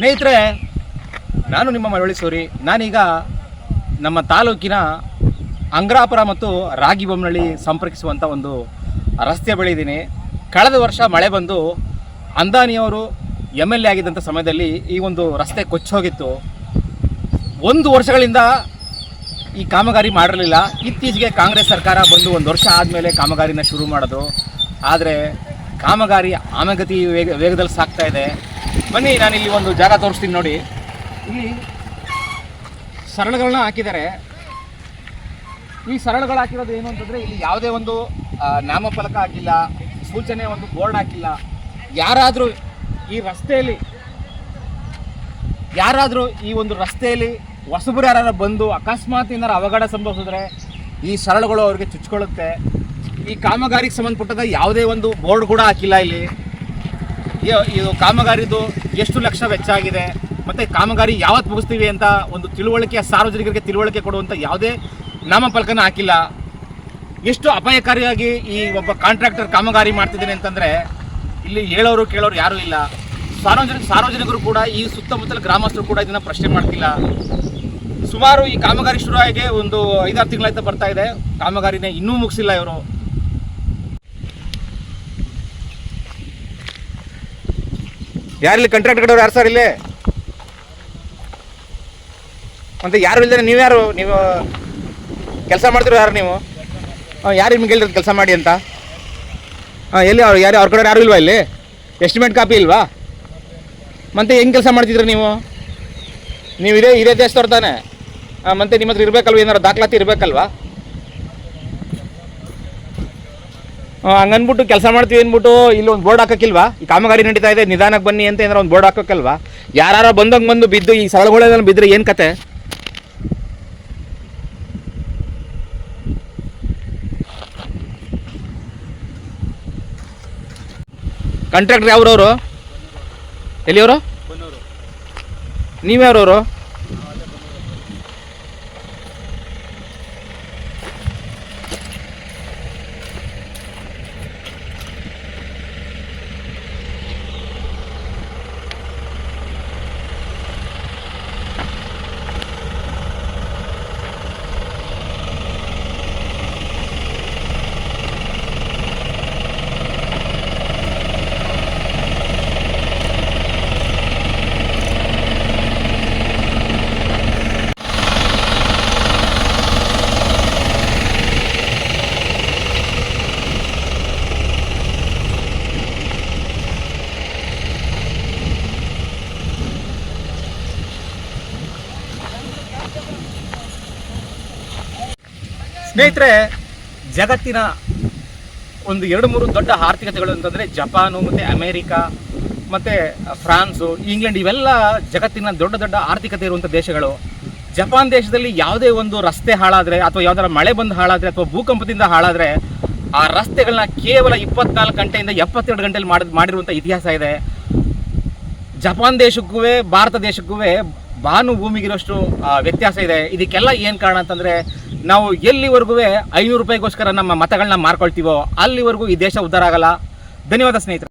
ಸ್ನೇಹಿತರೆ, ನಾನು ನಿಮ್ಮ ಮಳವಳ್ಳಿ ಸೋರಿ. ನಾನೀಗ ನಮ್ಮ ತಾಲೂಕಿನ ಅಂಗ್ರಾಪುರ ಮತ್ತು ರಾಗಿಬೊಮ್ಮನಹಳ್ಳಿ ಸಂಪರ್ಕಿಸುವಂಥ ಒಂದು ರಸ್ತೆ ಬಳಿ ಇದ್ದೀನಿ. ಕಳೆದ ವರ್ಷ ಮಳೆ ಬಂದು ಅಂದಾನಿಯವರು ಎಂ ಎಲ್ ಎ ಆಗಿದ್ದಂಥ ಸಮಯದಲ್ಲಿ ಈ ಒಂದು ರಸ್ತೆ ಕೊಚ್ಚೋಗಿತ್ತು ಒಂದು ವರ್ಷಗಳಿಂದ ಈ ಕಾಮಗಾರಿ ಮಾಡಿರಲಿಲ್ಲ. ಇತ್ತೀಚೆಗೆ ಕಾಂಗ್ರೆಸ್ ಸರ್ಕಾರ ಬಂದು ಒಂದು ವರ್ಷ ಆದಮೇಲೆ ಕಾಮಗಾರಿನ ಶುರು ಮಾಡೋದು ಆದರೆ ಕಾಮಗಾರಿ ಆಮಗತಿ ವೇಗ, ವೇಗದಲ್ಲಿ ಸಾಗ್ತಾ ಇದೆ. ಬನ್ನಿ ನಾನು ಇಲ್ಲಿ ಒಂದು ಜಾಗ ತೋರಿಸ್ತೀನಿ ನೋಡಿ. ಇಲ್ಲಿ ಸರಳುಗಳನ್ನ ಹಾಕಿದ್ದಾರೆ. ಈ ಸರಳುಗಳು ಹಾಕಿರೋದು ಏನು ಅಂತಂದರೆ, ಇಲ್ಲಿ ಯಾವುದೇ ಒಂದು ನಾಮಫಲಕ ಹಾಕಿಲ್ಲ, ಸೂಚನೆ ಒಂದು ಬೋರ್ಡ್ ಹಾಕಿಲ್ಲ. ಯಾರಾದರೂ ಈ ರಸ್ತೆಯಲ್ಲಿ, ಯಾರಾದರೂ ಈ ಒಂದು ರಸ್ತೆಯಲ್ಲಿ ಹೊಸಬರು ಯಾರು ಬಂದು ಅಕಸ್ಮಾತ್ ಏನಾರು ಅವಘಡ ಸಂಭವಿಸಿದ್ರೆ ಈ ಸರಳುಗಳು ಅವ್ರಿಗೆ ಚುಚ್ಕೊಳ್ಳುತ್ತೆ. ಈ ಕಾಮಗಾರಿಗೆ ಸಂಬಂಧಪಟ್ಟದ ಯಾವುದೇ ಒಂದು ಬೋರ್ಡ್ ಕೂಡ ಹಾಕಿಲ್ಲ ಇಲ್ಲಿ. ಇದು ಕಾಮಗಾರಿದು ಎಷ್ಟು ಲಕ್ಷ ವೆಚ್ಚ ಆಗಿದೆ, ಮತ್ತು ಕಾಮಗಾರಿ ಯಾವತ್ತು ಮುಗಿಸ್ತೀವಿ ಅಂತ ಒಂದು ತಿಳುವಳಿಕೆ, ಸಾರ್ವಜನಿಕರಿಗೆ ತಿಳುವಳಿಕೆ ಕೊಡುವಂಥ ಯಾವುದೇ ನಾಮಫಲಕನ ಹಾಕಿಲ್ಲ. ಎಷ್ಟು ಅಪಾಯಕಾರಿಯಾಗಿ ಈ ಒಬ್ಬ ಕಾಂಟ್ರಾಕ್ಟರ್ ಕಾಮಗಾರಿ ಮಾಡ್ತಿದ್ದೇನೆ ಅಂತಂದರೆ, ಇಲ್ಲಿ ಹೇಳೋರು ಕೇಳೋರು ಯಾರೂ ಇಲ್ಲ. ಸಾರ್ವಜನಿಕ ಸಾರ್ವಜನಿಕರು ಕೂಡ ಈ ಸುತ್ತಮುತ್ತಲ ಗ್ರಾಮಸ್ಥರು ಕೂಡ ಇದನ್ನು ಪ್ರಶ್ನೆ ಮಾಡ್ತಿಲ್ಲ. ಸುಮಾರು ಈ ಕಾಮಗಾರಿ ಶುರುವಾಗಿ ಒಂದು ಐದಾರು ತಿಂಗಳಾಯ್ತಾ ಬರ್ತಾ ಇದೆ. ಕಾಮಗಾರಿನೇ ಇನ್ನೂ ಮುಗಿಸಿಲ್ಲ ಇವರು. ಯಾರಿಲ್ಲಿ ಕಾಂಟ್ರಾಕ್ಟ್ ಕಡೆಯವ್ರು ಯಾರು ಸರ್ ಇಲ್ಲಿ? ಅಂತ ಯಾರು ಇಲ್ದಾರೆ ನೀವು ಯಾರು? ನೀವು, ಕೆಲಸ ಮಾಡ್ತಿರೋ ಯಾರು ನೀವು? ಯಾರು ನಿಮ್ಗೆ ಹೇಳಿದ್ರು ಕೆಲಸ ಮಾಡಿ ಅಂತ? ಹಾಂ ಎಲ್ಲಿ ಅವ್ರು, ಯಾರು, ಅವ್ರ ಕಡೆ ಯಾರು ಇಲ್ವಾ ಇಲ್ಲಿ? ಎಸ್ಟಿಮೇಟ್ ಕಾಪಿ ಇಲ್ವಾ? ಮತ್ತೆ ಹೆಂಗೆ ಕೆಲಸ ಮಾಡ್ತಿದ್ರಿ ನೀವು? ನೀವು ಇದೇ ಇದೇ ದೇಶದವ್ರು ತಾನೆ. ಮತ್ತೆ ನಿಮ್ಮ ಹತ್ರ ಇರಬೇಕಲ್ವ? ಏನಾರು ದಾಖಲಾತಿ ಇರಬೇಕಲ್ವಾ? ಹಂಗನ್ಬಿಟ್ಟು ಕೆಲಸ ಮಾಡ್ತೀವಿ ಅಂದ್ಬಿಟ್ಟು ಇಲ್ಲಿ ಒಂದು ಬೋರ್ಡ್ ಹಾಕಕ್ಕಿಲ್ವಾ? ಈ ಕಾಮಗಾರಿ ನಡೀತಾ ಇದೆ ನಿಧಾನಕ್ಕೆ ಬನ್ನಿ ಅಂತ ಏನಾರ ಒಂದು ಬೋರ್ಡ್ ಹಾಕೋಕ್ಕಲ್ವಾ? ಯಾರು ಬಂದಂಗೆ ಬಂದು ಬಿದ್ದು ಈ ಸಳಗಳೆಲ್ಲ ಬಿದ್ದರೆ ಏನು ಕತೆ? ಕಾಂಟ್ರಾಕ್ಟ್ರ್ ಯಾವ್ರವರು? ಎಲ್ಲಿಯವರು? ನೀವ್ಯಾವ್ರವರು? ಸ್ನೇಹಿತರೆ, ಜಗತ್ತಿನ ಒಂದು ಎರಡು ಮೂರು ದೊಡ್ಡ ಆರ್ಥಿಕತೆಗಳು ಅಂತಂದರೆ ಜಪಾನು, ಮತ್ತು ಅಮೇರಿಕಾ, ಮತ್ತು ಫ್ರಾನ್ಸು, ಇಂಗ್ಲೆಂಡ್ ಇವೆಲ್ಲ ಜಗತ್ತಿನ ದೊಡ್ಡ ದೊಡ್ಡ ಆರ್ಥಿಕತೆ ಇರುವಂಥ ದೇಶಗಳು. ಜಪಾನ್ ದೇಶದಲ್ಲಿ ಯಾವುದೇ ಒಂದು ರಸ್ತೆ ಹಾಳಾದರೆ ಅಥವಾ ಯಾವ್ದಾರ ಮಳೆ ಬಂದು ಹಾಳಾದರೆ ಅಥವಾ ಭೂಕಂಪದಿಂದ ಹಾಳಾದರೆ ಆ ರಸ್ತೆಗಳನ್ನ ಕೇವಲ ಇಪ್ಪತ್ನಾಲ್ಕು ಗಂಟೆಯಿಂದ ಎಪ್ಪತ್ತೆರಡು ಗಂಟೆಯಲ್ಲಿ ಮಾಡಿ ಮಾಡಿರುವಂಥ ಇತಿಹಾಸ ಇದೆ. ಜಪಾನ್ ದೇಶಕ್ಕೂ ಭಾರತ ದೇಶಕ್ಕೂ ಭಾನು ಭೂಮಿಗಿರೋಷ್ಟು ವ್ಯತ್ಯಾಸ ಇದೆ. ಇದಕ್ಕೆಲ್ಲ ಏನು ಕಾರಣ ಅಂತಂದರೆ, ನಾವು ಎಲ್ಲಿವರೆಗೂ ಐನೂರು ರೂಪಾಯಿಗೋಸ್ಕರ ನಮ್ಮ ಮತಗಳನ್ನ ಮಾರ್ಕೊಳ್ತೀವೋ, ಅಲ್ಲಿವರೆಗೂ ಈ ದೇಶ ಉದ್ಧಾರ ಆಗಲ್ಲ. ಧನ್ಯವಾದ ಸ್ನೇಹಿತರೆ.